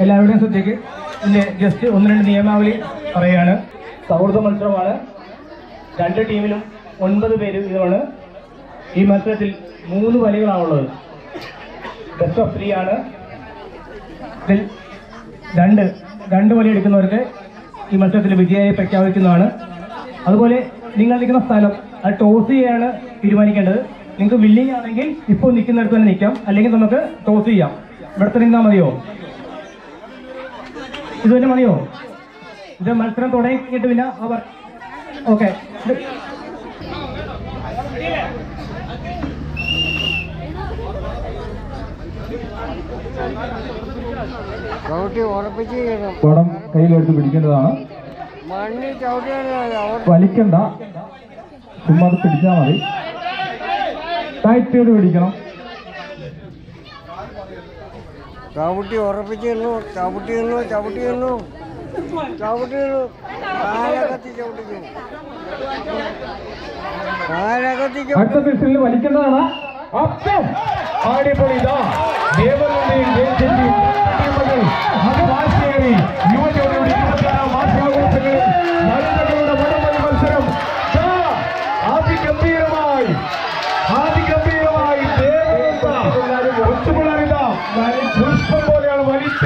എല്ലാവരുടെയും ശ്രദ്ധയ്ക്ക് ഇതിന്റെ ജസ്റ്റ് ഒന്ന് രണ്ട് നിയമാവലി പറയുകയാണ്. സൗഹൃദ മത്സരമാണ്. രണ്ട് ടീമിലും ഒൻപത് പേര് ഇതാണ്. ഈ മത്സരത്തിൽ മൂന്ന് വലികളാണുള്ളത് ബെസ്റ്റ് ഓഫ് ത്രീ ആണ്. ഇതിൽ രണ്ട് രണ്ട് വലി എടുക്കുന്നവർക്ക് ഈ മത്സരത്തിൽ വിജയമായി പ്രഖ്യാപിക്കുന്നതാണ്. അതുപോലെ നിങ്ങൾ നിൽക്കുന്ന സ്ഥലം അത് ടോസ് ചെയ്യാണ് തീരുമാനിക്കേണ്ടത്. നിങ്ങൾക്ക് വില്ലിങ് ആണെങ്കിൽ ഇപ്പോൾ നിൽക്കുന്നിടത്ത് തന്നെ നിൽക്കാം. അല്ലെങ്കിൽ നമുക്ക് ടോസ് ചെയ്യാം. ഇവിടുത്തെ നിന്നാ മതിയോ? ഇത് തന്നെ മതിയോ? ഇത് മത്സരം തുടങ്ങിയിട്ട് പിന്നെ അവർ ഓക്കെ. കുടം കയ്യിലെടുത്ത് പിടിക്കേണ്ടതാണ്. വലിക്കണ്ട. ചുമ്മാ പിടിച്ചാൽ മതി. ടൈറ്റ് ചെയ്ത് പിടിക്കണം. ചവിട്ടി ഉറപ്പിച്ച് നിന്നു ചവിട്ടി നിന്നു ചവിട്ടി നിന്നു ചവിട്ടി നിന്നു കാലകത്തി ചവിട്ടിച്ചു കാലകത്തി വലിക്കുന്നതാണ് ആടിപ്പൊളി ഇതാ. അതിവാശിയേറി യുവജോലിയുടെ ഇരുപത്തിയാറാം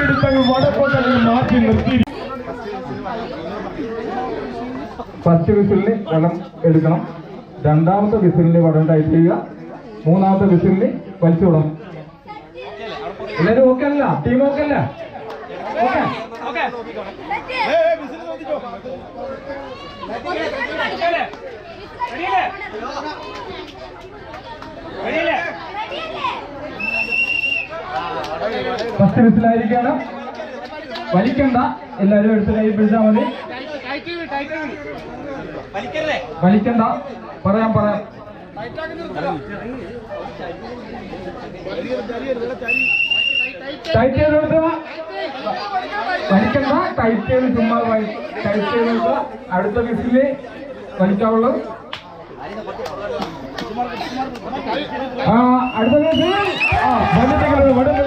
പോലെയാണ് വലിച്ചെടുത്ത വടക്കൊണ്ടങ്ങൾ മാറ്റി നിർത്തി. ഫസ്റ്റ് വിസിലിന് വെള്ളം എടുക്കണം. രണ്ടാമത്തെ വിസിലിന് വടം ടൈപ്പ് ചെയ്യുക. മൂന്നാമത്തെ വിസിലിന് വലിച്ചു വിടണം. എല്ലാവരും ഓക്കെ അല്ല? ടീം ഓക്കെ അല്ല? ഓക്കെ ഫസ്റ്റ് വിസിലായിരിക്കാണ് വലിക്കണ്ട. എല്ലാവരും എടുത്ത് കൈ പിടിച്ചാൽ മതി. വലിക്കണ്ട. പറയാം പറയാം. ടൈറ്റ് ചെയ്ത് കൊടുക്കുക വലിക്കണ്ട. ടൈറ്റ് ചെയ്ത് ചുമ്മാ ടൈറ്റ് ചെയ്ത് കൊടുക്കുക അടുത്ത വിസിൽ വലിക്കാവുള്ളൂ. അടുത്ത വിസിൽ ആ വനിതകളുടെ വടംവലി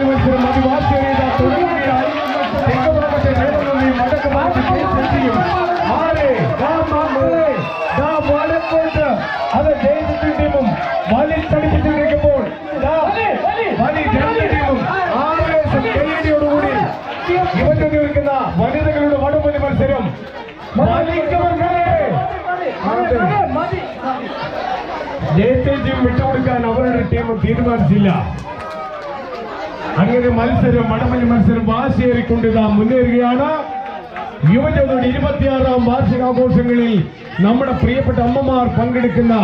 ജയത്തേജിയും വിട്ടുകൊടുക്കാൻ അവരുടെ ടീം തീരുമാനിച്ചില്ല. അങ്ങനെ മത്സരം മടമഞ്ഞ് മത്സരം വാശിയേറിക്കൊണ്ട് ഇതാ മുന്നേറുകയാണ്. യുവജനോട് ഇരുപത്തിയാറാം വാർഷികാഘോഷങ്ങളിൽ നമ്മുടെ പ്രിയപ്പെട്ട അമ്മമാർ പങ്കെടുക്കുന്ന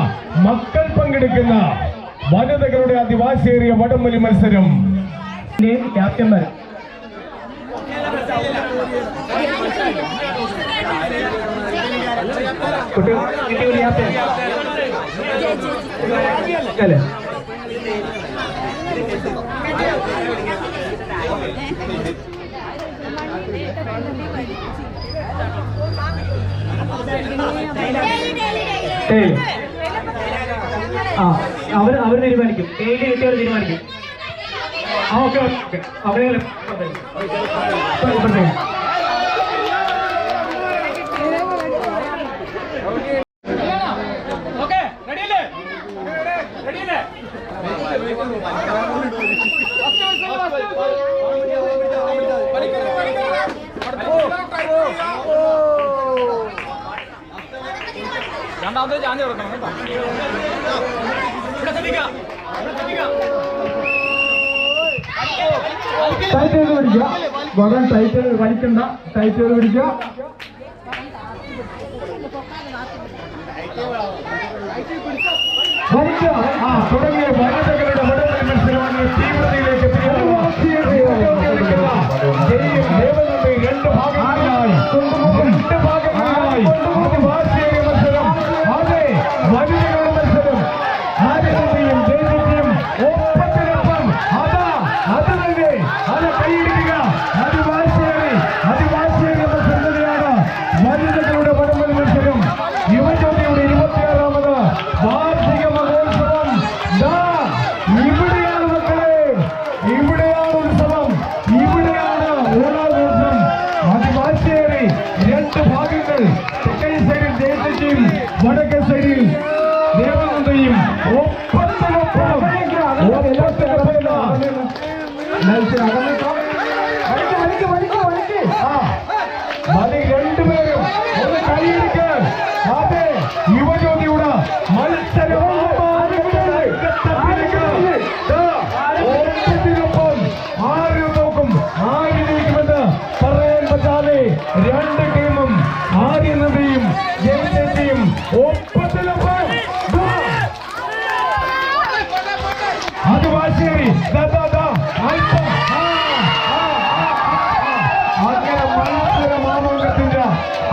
മക്കൾ പങ്കെടുക്കുന്ന വനിതകളുടെ അതിവാശിയേറിയ വടംവലി മത്സരം. ക്യാപ്റ്റന്മാർ അല്ലേ ടേൽ. ആ അവർ അവർ തീരുമാനിക്കും ഡെയിലി കിട്ടിയവർ തീരുമാനിക്കും ആ ഓക്കെ ഓക്കെ അവരെ രണ്ടാമത്തെ ഞാൻ ഇറങ്ങണം കേട്ടോ ഇവിടെ ശ്രദ്ധിക്കാം ഇവിടെ ശ്രദ്ധിക്കാം ടൈറ്റ് ചെയ്ത് പിടിക്കുക വടം ടൈറ്റ് ചെയ്ത് വലിക്കണ്ട ടൈറ്റ് ചെയ്ത് പിടിക്കുക വലിക്കുക ആ തുടങ്ങിയ വനിതകളുടെ വടംവലി മത്സരമാണ് തീവ്രതയിലേക്ക് രണ്ട് வலிக்கு வலிக்கு வலிக்கு வலிக்கு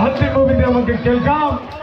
അങ്ങനെ മത്സര മാമോഹത്തിന്റെ അന്തിമവിന്റെ നമുക്ക് കേൾക്കാം